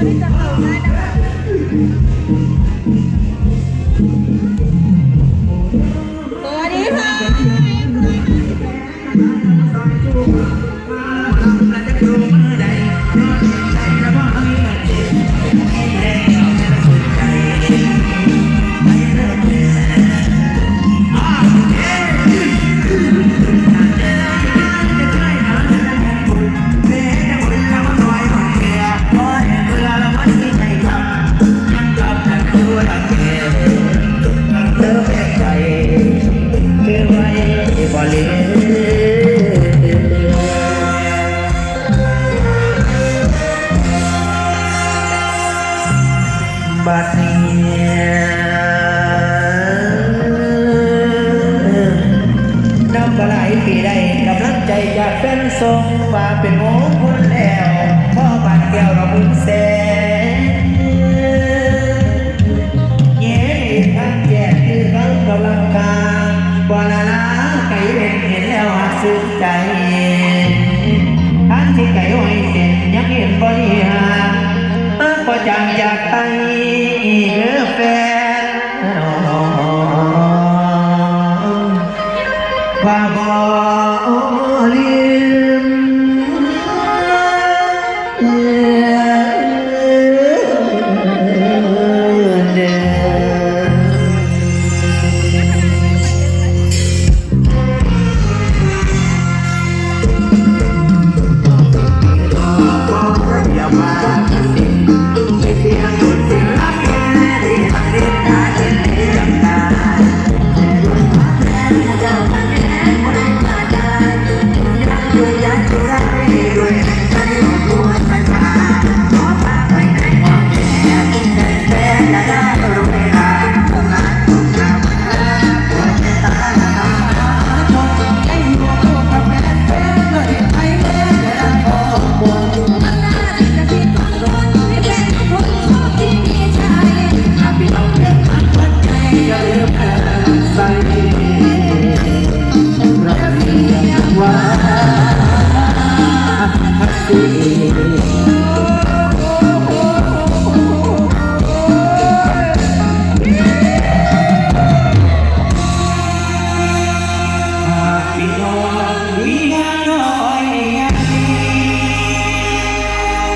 ติมได้สวัสดีค่ะ บัดนี้นับว่าหลายปีใดกำลังใจจากแฟนทรงว่าเป็นโม ซึ้งใจทันที่ไก่ห้อยเส้นยังเห็นบริหารก็จังอยากไปเด้อแฟนว่าบ่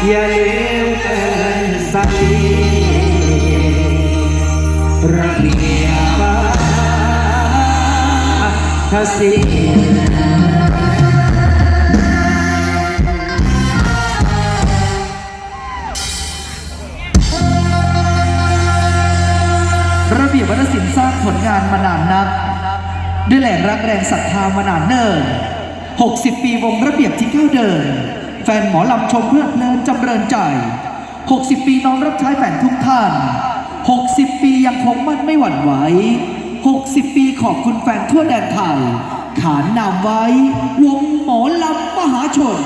อย่าลืมเตือนสักทีระเบียบวาทศิลป์ระเบียบวัฒนศิลป์สร้างผลงานมานานนัก ด้วยแหล่งรักแรงศรัทธามานานเนิ่น60 ปีวงระเบียบที่ก้าวเดิน แฟนหมอลำชมเพื่อเพลินจำเริญใจ 60 ปีน้องรับใช้แฟนทุกท่าน 60 ปียังคงมั่นไม่หวั่นไหว 60 ปีขอบคุณแฟนทั่วแดนไทย ขานนามไว้ วงหมอลำมหาชน